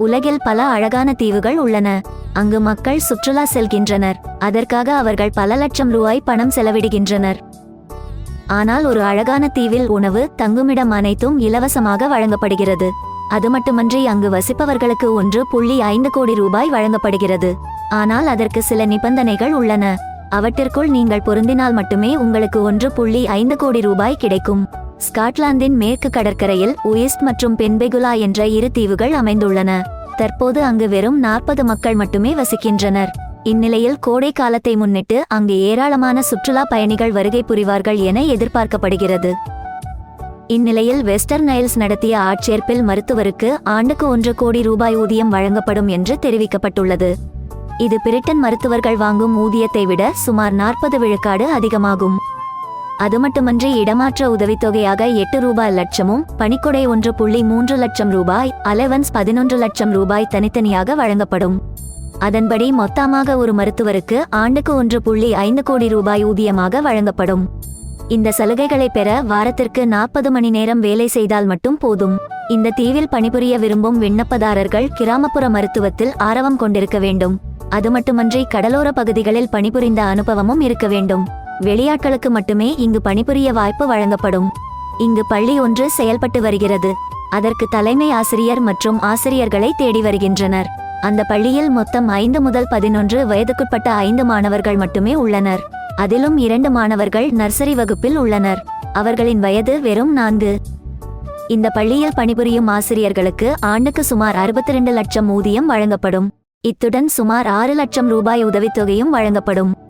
உலகில் பல அழகான தீவுகள் உள்ளன. அங்கு மக்கள் சுற்றுலா செல்கின்றனர். அதற்காக அவர்கள் பல லட்சம் ரூபாய் பணம் செலவிடுகின்றனர். ஆனால் ஒரு அழகான தீவில் உணவு தங்குமிடம் அனைத்தும் இலவசமாக வழங்கப்படுகிறது. அது மட்டுமன்றி அங்கு வசிப்பவர்களுக்கு ஒன்று புள்ளி ஐந்து கோடி ரூபாய் வழங்கப்படுகிறது. ஆனால் அதற்கு சில நிபந்தனைகள் உள்ளன. அவற்றிற்குள் நீங்கள் பொருந்தினால் மட்டுமே உங்களுக்கு ஒன்று புள்ளி ஐந்து கோடி ரூபாய் கிடைக்கும். ஸ்காட்லாந்தின் மேற்கு கடற்கரையில் உயிஸ்ட் மற்றும் பென்பெகுலா என்ற இரு தீவுகள் அமைந்துள்ளன. தற்போது அங்கு வெறும் நாற்பது மக்கள் மட்டுமே வசிக்கின்றனர். இந்நிலையில் கோடை காலத்தை முன்னிட்டு அங்கு ஏராளமான சுற்றுலா பயணிகள் வருகை புரிவார்கள் என எதிர்பார்க்கப்படுகிறது. இந்நிலையில் வெஸ்டர்ன் நைல்ஸ் நடத்திய ஆட்சேர்ப்பில் மருத்துவருக்கு ஆண்டுக்கு ஒன்று கோடி ரூபாய் ஊதியம் வழங்கப்படும் என்று தெரிவிக்கப்பட்டுள்ளது. இது பிரிட்டன் மருத்துவர்கள் வாங்கும் ஊதியத்தை விட சுமார் நாற்பது விழுக்காடு அதிகமாகும். அது மட்டுமன்றி இடமாற்ற உதவித்தொகையாக எட்டு ரூபாய் லட்சமும் பணிக்கொடை ஒன்று புள்ளி மூன்று லட்சம் ரூபாய் அலவன்ஸ் பதினொன்று லட்சம் ரூபாய் தனித்தனியாக வழங்கப்படும். அதன்படி மொத்தமாக ஒரு மருத்துவருக்கு ஆண்டுக்கு ஒன்று புள்ளி ஐந்து கோடி ரூபாய் ஊதியமாக வழங்கப்படும். இந்த சலுகைகளை பெற வாரத்திற்கு நாற்பது மணி நேரம் வேலை செய்தால் மட்டும் போதும். இந்த தீவில் பணிபுரிய விரும்பும் விண்ணப்பதாரர்கள் கிராமப்புற மருத்துவத்தில் ஆரவம் கொண்டிருக்க வேண்டும். அது மட்டுமன்றி கடலோர பகுதிகளில் பணிபுரிந்த அனுபவமும் இருக்க வேண்டும். வெளியாட்களுக்கு மட்டுமே இங்கு பணிபுரிய வாய்ப்பு வழங்கப்படும். இங்கு பள்ளி ஒன்று செயல்பட்டு வருகிறது. அதற்கு தலைமை ஆசிரியர் மற்றும் ஆசிரியர்களை தேடி வருகின்றனர். அந்த பள்ளியில் மொத்தம் ஐந்து முதல் பதினொன்று வயதுக்குட்பட்ட ஐந்து மாணவர்கள் மட்டுமே உள்ளனர். அதிலும் இரண்டு மாணவர்கள் நர்சரி வகுப்பில் உள்ளனர். அவர்களின் வயது வெறும் நான்கு. இந்த பள்ளியில் பணிபுரியும் ஆசிரியர்களுக்கு ஆண்டுக்கு சுமார் அறுபத்தி ரெண்டு லட்சம் ஊதியம் வழங்கப்படும். இத்துடன் சுமார் ஆறு லட்சம் ரூபாய் உதவித்தொகையும் வழங்கப்படும்.